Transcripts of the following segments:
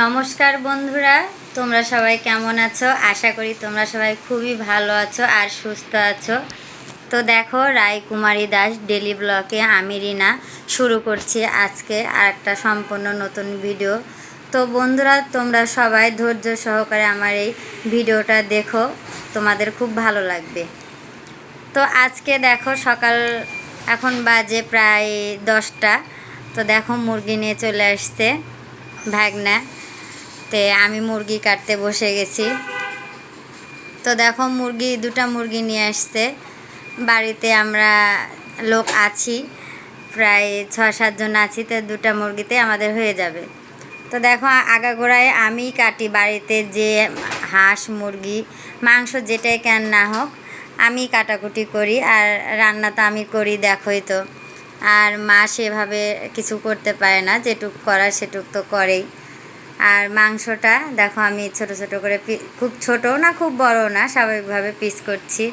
নমস্কার বন্ধুরা, তোমরা সবাই কেমন আছো? আশা করি তোমরা সবাই খুবই ভালো আছো আর সুস্থ আছো। তো দেখো, রায়কুমারী দাস ডেলি ব্লকে আমি রিনা শুরু করছি আজকে আর একটা সম্পূর্ণ নতুন ভিডিও। তো বন্ধুরা, তোমরা সবাই ধৈর্য সহকারে আমার এই ভিডিওটা দেখো, তোমাদের খুব ভালো লাগবে। তো আজকে দেখো, সকাল এখন বাজে প্রায় দশটা। তো দেখো, মুরগি নিয়ে চলে আসছে। ভাগনা। তে আমি মুরগি কাটতে বসে গেছি। তো দেখো মুরগি, দুটা মুরগি নিয়ে আসছে। বাড়িতে আমরা লোক আছি, প্রায় ছ সাতজন আছি, তো দুটা মুরগিতে আমাদের হয়ে যাবে। তো দেখো আগাগোড়ায় আমি কাটি বাড়িতে যে হাঁস, মুরগি, মাংস যেটাই কেন না হোক আমি কাটাকুটি করি। আর রান্না তো আমি করি, দেখোই তো। আর মা সেভাবে কিছু করতে পারে না, যেটুক করার সেটুক তো করেই। আর মাংসটা দেখো আমি ছোট ছোট করে খুব ছোট না, খুব বড় না, স্বাভাবিকভাবে পিস করছি।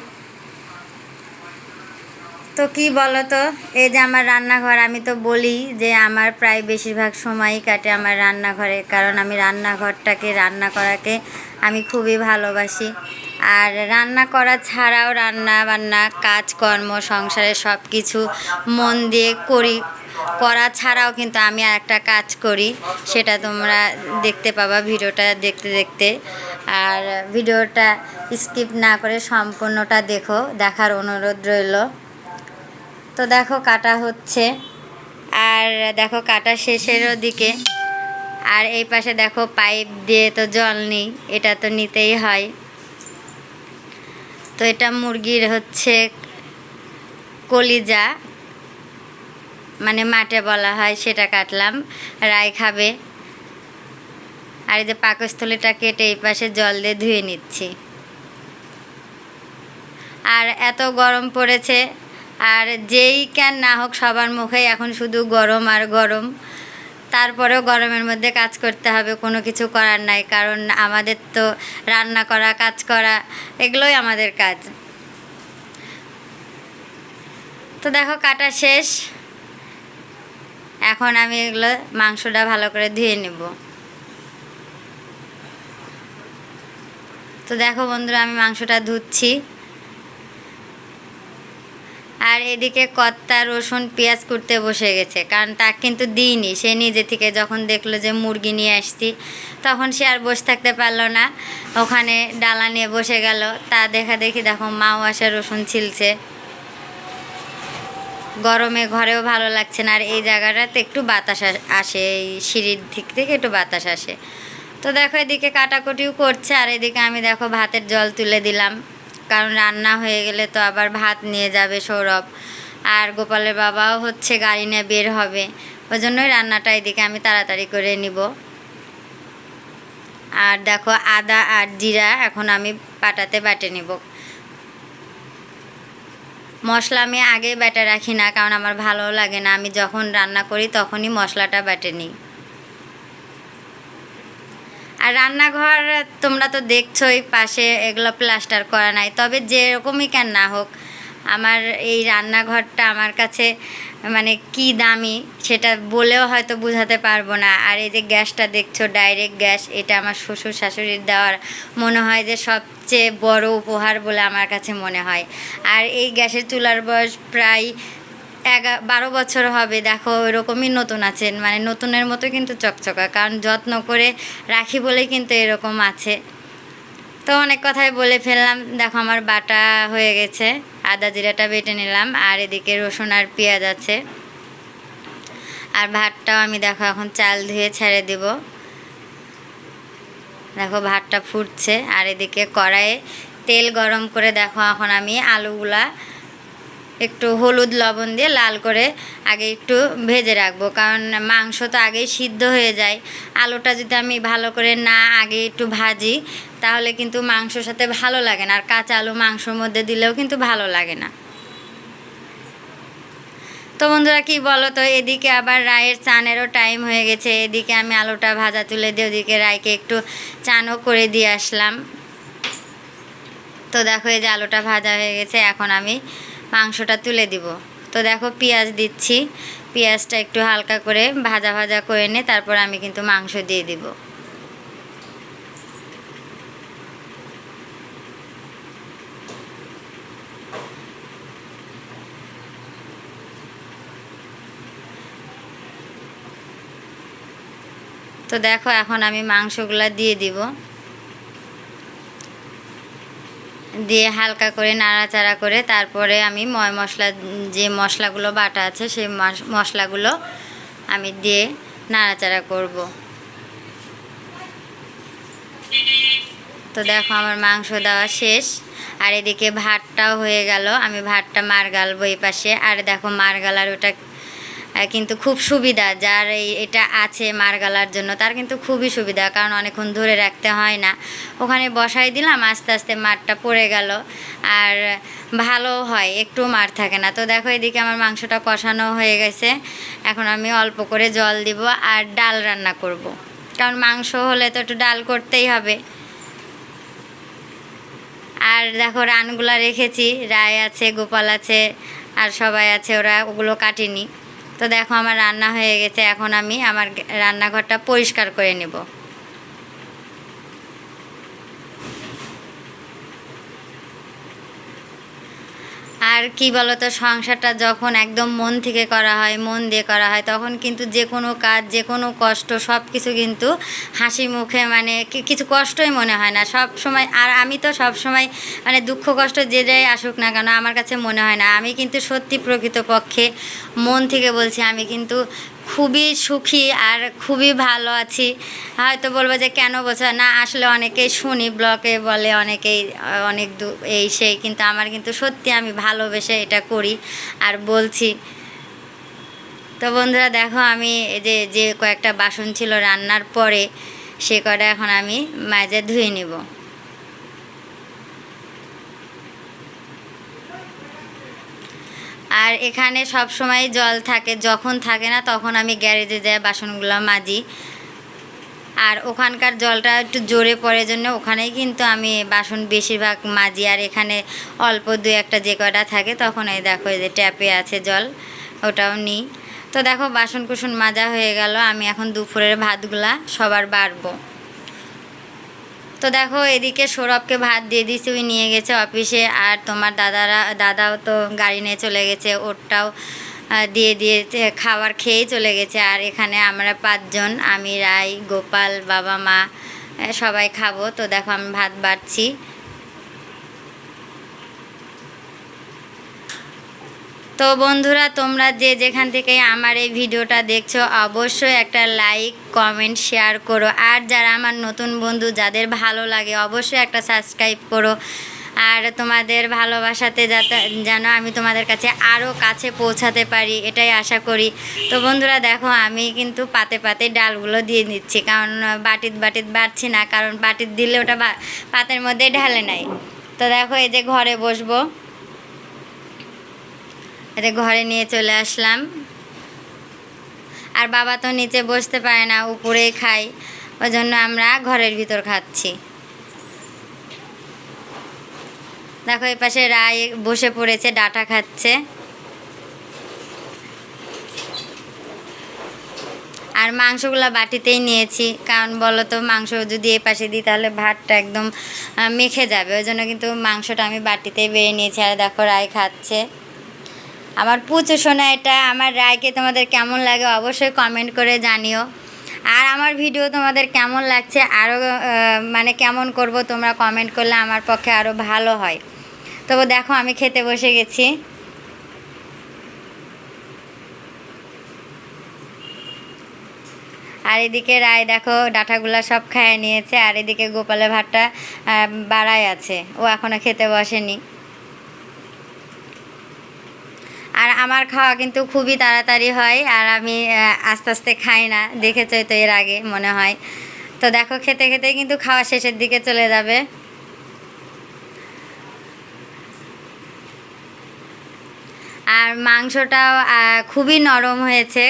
তো কি বলো তো এই যে আমার রান্নাঘর, আমি তো বলি যে আমার প্রায় বেশিরভাগ সময়ই কাটে আমার রান্নাঘরে, কারণ আমি রান্নাঘরটাকে, রান্না করাকে আমি খুবই ভালোবাসি। আর রান্না করা ছাড়াও রান্না বান্না, কাজকর্ম সংসারে সব কিছু মন দিয়ে করি। করা ছাড়াও কিন্তু আমি আর একটা কাজ করি, সেটা তোমরা দেখতে পাবা ভিডিওটা দেখতে দেখতে। আর ভিডিওটা স্কিপ না করে সম্পূর্ণটা দেখো, দেখার অনুরোধ রইল। তো দেখো কাটা হচ্ছে, আর দেখো কাটা শেষেরও দিকে আর এই পাশে দেখো পাইপ দিয়ে তো জল নেই, এটা তো নিতেই হয়। তো এটা মুরগির হচ্ছে কলিজা। মানে মাঠে বলা হয় সেটা কাটলাম। রায় খাবে। আর এই যে পাকস্থলীটা কেটে এই পাশে জল দিয়ে ধুয়ে নিচ্ছি। আর এত গরম পড়েছে। আর যেই ক্যান না হোক সবার মুখেই এখন শুধু গরম আর গরম। তারপরেও গরমের মধ্যে কাজ করতে হবে, কোনো কিছু করার নাই, কারণ আমাদের তো রান্না করা, কাজ করা, এগুলোই আমাদের কাজ। তো দেখো কাটা শেষ। এখন আমি এগুলো মাংসটা ভালো করে ধুয়ে নেব। তো দেখো বন্ধুরা, আমি মাংসটা ধুচ্ছি। আর এদিকে কর্তা রসুন পেঁয়াজ করতে বসে গেছে, কারণ তাকে কিন্তু দিইনি। সে নিজে থেকে যখন দেখল যে মুরগি নিয়ে আসছি, তখন সে আর বসে থাকতে পারল না। ওখানে ডালা নিয়ে বসে গেল। তা দেখা দেখি দেখো মাও আসে রসুন ছিলছে। গরমে ঘরেও ভালো লাগছে না। আর এই জায়গাটাতে একটু বাতাস আসে, এই সিঁড়ির দিক থেকে একটু বাতাস আসে। তো দেখো এদিকে কাটাকুটিও করছে, আর এদিকে আমি দেখো ভাতের জল তুলে দিলাম। কারণ রান্না হয়ে গেলে তো আবার ভাত নিয়ে যাবে সৌরভ। আর গোপালের বাবাও হচ্ছে গাড়ি নিয়ে বের হবে। ওই জন্যই রান্নাটা এদিকে আমি তাড়াতাড়ি করে নিব। আর দেখো আদা আর জিরা এখন আমি পাটাতে বাটে নিব। মশলা আমি আগে বেটে রাখি না, কারণ আমার ভালো লাগে না। আমি যখন রান্না করি তখনই মশলাটা বেটে নিই। আর রান্নাঘর তোমরা তো দেখছোই, পাশে এগুলো প্লাস্টার করা নাই। তবে যেরকমই কেন না হোক, আমার এই রান্নাঘরটা আমার কাছে মানে কি দামি সেটা বলেও হয়তো বোঝাতে পারব না। আর এই যে গ্যাসটা দেখছ ডাইরেক্ট গ্যাস, এটা আমার শ্বশুর শাশুড়ির দেওয়ার মনে হয় যে সবচেয়ে বড় উপহার বলে আমার কাছে মনে হয়। আর এই গ্যাসের চুলার বয়স প্রায় এগা বারো বছর হবে, দেখো, এরকমই নতুন আছেন। মানে নতুনের মতো কিন্তু চকচকা, কারণ যত্ন করে রাখি বলেই কিন্তু এরকম আছে। তো অনেক কথাই বলে ফেললাম। দেখো, আমার বাটা হয়ে গেছে, আদা জিরাটা বেটে নিলাম, আর এদিকে রসুন আর পেঁয়াজ আছে। আর ভাতটাও আমি দেখো, এখন চাল ধুয়ে ছেড়ে দিব। দেখো, ভাতটা ফুটছে, আর এদিকে কড়াইয়ে তেল গরম করে দেখো, এখন আমি আলুগুলা একটু হলুদ লবণ দিয়ে লাল করে আগে একটু ভেজে রাখব। কারণ মাংস তো আগেই সিদ্ধ হয়ে যায়। আলুটা যদি আমি ভালো করে না আগে একটু ভাজি, তাহলে কিন্তু মাংসর সাথে ভালো লাগে না। আর কাঁচা আলু মাংসর মধ্যে দিলেও কিন্তু ভালো লাগে না। তো বন্ধুরা, কি বলো তো? এদিকে আবার রায়ের চানেরও টাইম হয়ে গেছে। এদিকে আমি আলুটা ভাজা তুলে দিয়ে ওদিকে রায়কে একটু চানও করে দিয়ে আসলাম। তো দেখো, এই যে আলুটা ভাজা হয়ে গেছে। এখন আমি মাংসটা তুলে দিব। তো দেখো পেঁয়াজ দিচ্ছি। পেঁয়াজটা একটু হালকা করে ভাজা ভাজা করে নে, তারপর আমি কিন্তু মাংস দিয়ে দিব। তো দেখো এখন আমি মাংসগুলা দিয়ে দিব। দিয়ে হালকা করে নাড়াচাড়া করে তারপরে আমি ময় মশলা, যে মশলাগুলো বাটা আছে সেই মশ- মশলাগুলো আমি দিয়ে নাড়াচাড়া করব। তো দেখো আমার মাংস দেওয়া শেষ। আর এদিকে ভাতটাও হয়ে গেল। আমি ভাতটা মার গালবো এই পাশে। আর দেখো মার গালার ওটা কিন্তু খুব সুবিধা, যার এই এটা আছে মার গালার জন্য, তার কিন্তু খুবই সুবিধা, কারণ অনেকক্ষণ ধরে রাখতে হয় না। ওখানে বসাই দিলাম, আস্তে আস্তে মারটা পড়ে গেল। আর ভালো হয়, একটু মার থাকে না। তো দেখো এদিকে আমার মাংসটা কষানো হয়ে গেছে। এখন আমি অল্প করে জল দিব আর ডাল রান্না করব। কারণ মাংস হলে তো একটু ডাল করতেই হবে। আর দেখো রানগুলা রেখেছি, রায় আছে, গোপাল আছে, আর সবাই আছে, ওরা ওগুলো কাটিনি। তো দেখো আমার রান্না হয়ে গেছে এখন আমি আমার রান্নাঘরটা পরিষ্কার করে নেব। আর কি বলতো, সংসারটা যখন একদম মন থেকে করা হয়, মন দিয়ে করা হয়, তখন কিন্তু যে কোনো কাজ, যে কোনো কষ্ট সব কিছু কিন্তু হাসি মুখে মানে কিছু কষ্টই মনে হয় না। সব সময়, আর আমি তো সব সময় মানে দুঃখ, কষ্ট যে যেটাই আসুক না কেন, আমার কাছে মনে হয় না। আমি কিন্তু সত্যি প্রকৃতপক্ষে মন থেকে বলছি, আমি কিন্তু খুবই সুখী আর খুবই ভালো আছি। হয়তো বলব যে কেন বলছো না, আসলে অনেকেই শুনি ব্লকে বলে অনেকেই অনেক এই সেই, কিন্তু আমার কিন্তু সত্যি আমি ভালোবেসে এটা করি আর বলছি। তো বন্ধুরা দেখো, আমি যে যে কয়েকটা বাসন ছিল রান্নার পরে সে কটা এখন আমি মাঝে ধুয়ে নিব। আর এখানে সব সময় জল থাকে, যখন থাকে না তখন আমি গ্যারেজে যাই, বাসনগুলো মাজি। আর ওখানকার জলটা একটু জোরে পড়ে জন্য ওখানেই কিন্তু আমি বাসন বেশিরভাগ মাজি। আর এখানে অল্প দু একটা যে কটা থাকে তখন এই দেখো যে ট্যাপে আছে জল, ওটাও নিই। তো দেখো বাসন কুসন মাজা হয়ে গেল। আমি এখন দুপুরের ভাতগুলা সবার বাড়বো। তো দেখো, এদিকে সৌরভকে ভাত দিয়ে দিয়েছি ওই নিয়ে গেছে অফিসে, আর তোমার দাদারা, দাদাও তো গাড়ি নিয়ে চলে গেছে, ওরটাও দিয়ে দিয়ে খাবার খেয়েই চলে গেছে। আর এখানে আমরা পাঁচজন, আমি, রাই, গোপাল, বাবা, মা সবাই খাব। তো দেখো, আমি ভাত বাড়ছি। তো বন্ধুরা, তোমরা যে যেখান থেকে আমার এই ভিডিওটা দেখছ, অবশ্যই একটা লাইক, কমেন্ট, শেয়ার করো। আর যারা আমার নতুন বন্ধু, যাদের ভালো লাগে, অবশ্যই একটা সাবস্ক্রাইব করো। আর তোমাদের ভালোবাসাতে যাতে, যেন আমি তোমাদের কাছে আরও কাছে পৌঁছাতে পারি, এটাই আশা করি। তো বন্ধুরা, দেখো, আমি কিন্তু পাতে পাতে ডালগুলো দিয়ে দিচ্ছি কারণ বাটিত বাটিত বাড়ছি না, কারণ বাটিত দিলে ওটা পাতের মধ্যে ঢালে নাই। তো দেখো, এই যে ঘরে বসবো। এতে ঘরে নিয়ে চলে আসলাম। আর বাবা তো নিচে বসতে পারে না, উপরেই খাই ওই জন্য আমরা ঘরের ভিতর খাচ্ছি। দেখো, এই পাশে রায় বসে পড়েছে, ডাটা খাচ্ছে। আর মাংসগুলো বাটিতেই নিয়েছি, কারণ বলো তো, মাংস যদি এই পাশে দিই, তাহলে ভাতটা একদম মেখে যাবে। ওই জন্য কিন্তু মাংসটা আমি বাটিতেই বেড়ে নিয়েছি। আর দেখো, রায় খাচ্ছে। আমার পুচু শোনা এটা আমার রায়কে তোমাদের কেমন লাগে অবশ্যই কমেন্ট করে জানিও। আর আমার ভিডিও তোমাদের কেমন লাগছে আরও মানে কেমন করব তোমরা কমেন্ট করলে আমার পক্ষে আরও ভালো হয়। তবু দেখো, আমি খেতে বসে গেছি। আর এদিকে রায় দেখো, ডাঁটাগুলা সব খাইয়ে নিয়েছে, আর এদিকে গোপালের ভাতটা বাড়াই আছে। ও এখনও খেতে বসেনি। আর আমার খাওয়া কিন্তু খুবই তাড়াতাড়ি হয় আর আমি আস্তে আস্তে খাই না। দেখেছই তো এর আগে মনে হয়। তো দেখো, খেতে খেতে কিন্তু খাওয়া শেষের দিকে চলে যাবে। আর মাংসটাও খুবই নরম হয়েছে।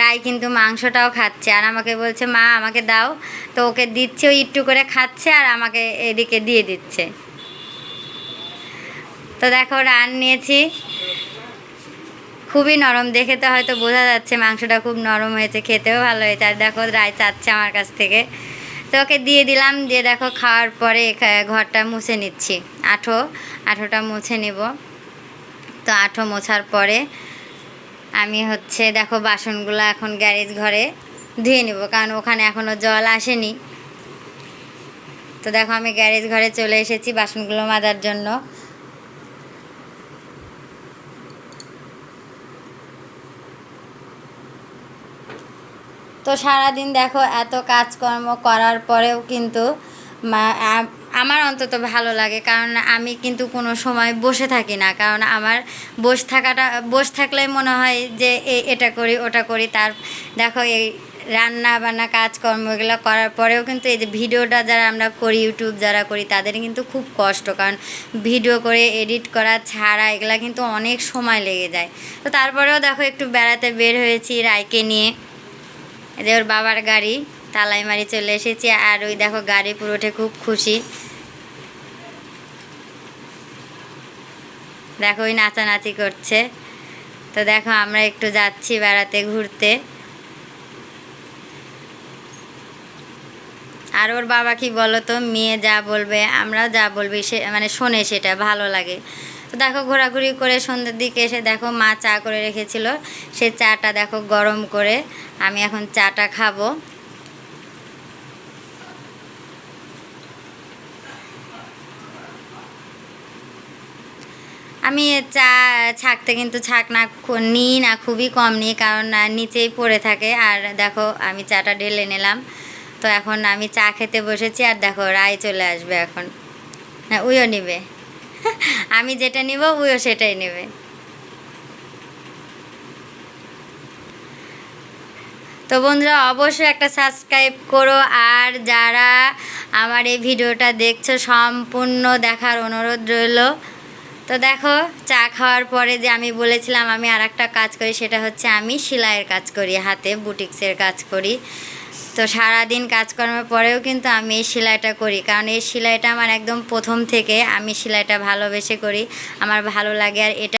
রাই কিন্তু মাংসটাও খাচ্ছে। আর আমাকে বলছে, মা, আমাকে দাও। তো ওকে দিচ্ছে ওই একটু করে খাচ্ছে আর আমাকে এদিকে দিয়ে দিচ্ছে। তো দেখো, রান নিয়েছি। খুবই নরম, দেখে তো হয়তো বোঝা যাচ্ছে মাংসটা খুব নরম হয়েছে, খেতেও ভালো হয়েছে। আর দেখো, রায় চাচ্ছে আমার কাছ থেকে। তো ওকে দিয়ে দিলাম, দিয়ে দেখো, খাওয়ার পরে ঘরটা মুছে নিচ্ছি। আঠো, আঠোটা মুছে নিব। তো আঠো মোছার পরে আমি হচ্ছে, দেখো, বাসনগুলো এখন গ্যারেজ ঘরে ধুয়ে নিব, কারণ ওখানে এখনও জল আসেনি। তো দেখো, আমি গ্যারেজ ঘরে চলে এসেছি বাসনগুলো মাজার জন্য। তো সারাদিন দেখো এত কাজকর্ম করার পরেও কিন্তু আমার অন্তত ভালো লাগে। কারণ আমি কিন্তু কোনো সময় বসে থাকি না। কারণ আমার বসে থাকাটা, বসে থাকলে মনে হয় যে এটা করি, ওটা করি। তার, দেখো এই রান্না বান্না কাজকর্ম এগুলো করার পরেও কিন্তু এই যে ভিডিওটা যারা আমরা করি, ইউটিউব যারা করি, তাদের কিন্তু খুব কষ্ট। কারণ ভিডিও করে, এডিট করা, ছাড়া, এগুলো কিন্তু অনেক সময় লেগে যায়। তো তারপরেও দেখো একটু বেড়াতে বের হয়েছি রায়কে নিয়ে। যে ওর বাবার গাড়ি, তালাই মারি চলে এসেছি আর ওই দেখো গাড়ি পুরো পুরোটে খুব খুশি। দেখো ওই নাচানাচি করছে। তো দেখো আমরা একটু যাচ্ছি বেড়াতে ঘুরতে। আর ওর বাবা কি বলো তো মেয়ে যা বলবে, আমরাও যা বলবি সে মানে শোনে সেটা, ভালো লাগে। তো দেখো ঘোরাঘুরি করে সন্ধ্যের দিকে এসে দেখো মা চা করে রেখেছিল। সে চাটা দেখো গরম করে আমি এখন চাটা খাব। আমি চা, ছাকতে কিন্তু ছাক না নিই না, খুবই কম নিই কারণ নিচেই পড়ে থাকে। আর দেখো আমি চাটা ঢেলে নিলাম। তো এখন আমি চা খেতে বসেছি আর দেখো রায় চলে আসবে এখন। হ্যাঁ উইও নিবে। আমি যেটা নিব, উইও সেটাই নেবে। তো বন্ধুরা, অবশ্যই একটা সাবস্ক্রাইব করো, আর যারা আমার এই ভিডিওটা দেখছ, সম্পূর্ণ দেখার অনুরোধ রইল। তো দেখো, চা খাওয়ার পরে যে আমি বলেছিলাম, আমি আর কাজ করি, সেটা হচ্ছে আমি সেলাইয়ের কাজ করি, হাতে বুটিক্সের কাজ করি। তো সারাদিন কাজকর্মের পরেও কিন্তু আমি এই সেলাইটা করি। কারণ এই সেলাইটা আমার একদম প্রথম থেকে আমি সেলাইটা ভালোবেসে করি। আমার ভালো লাগে আর এটা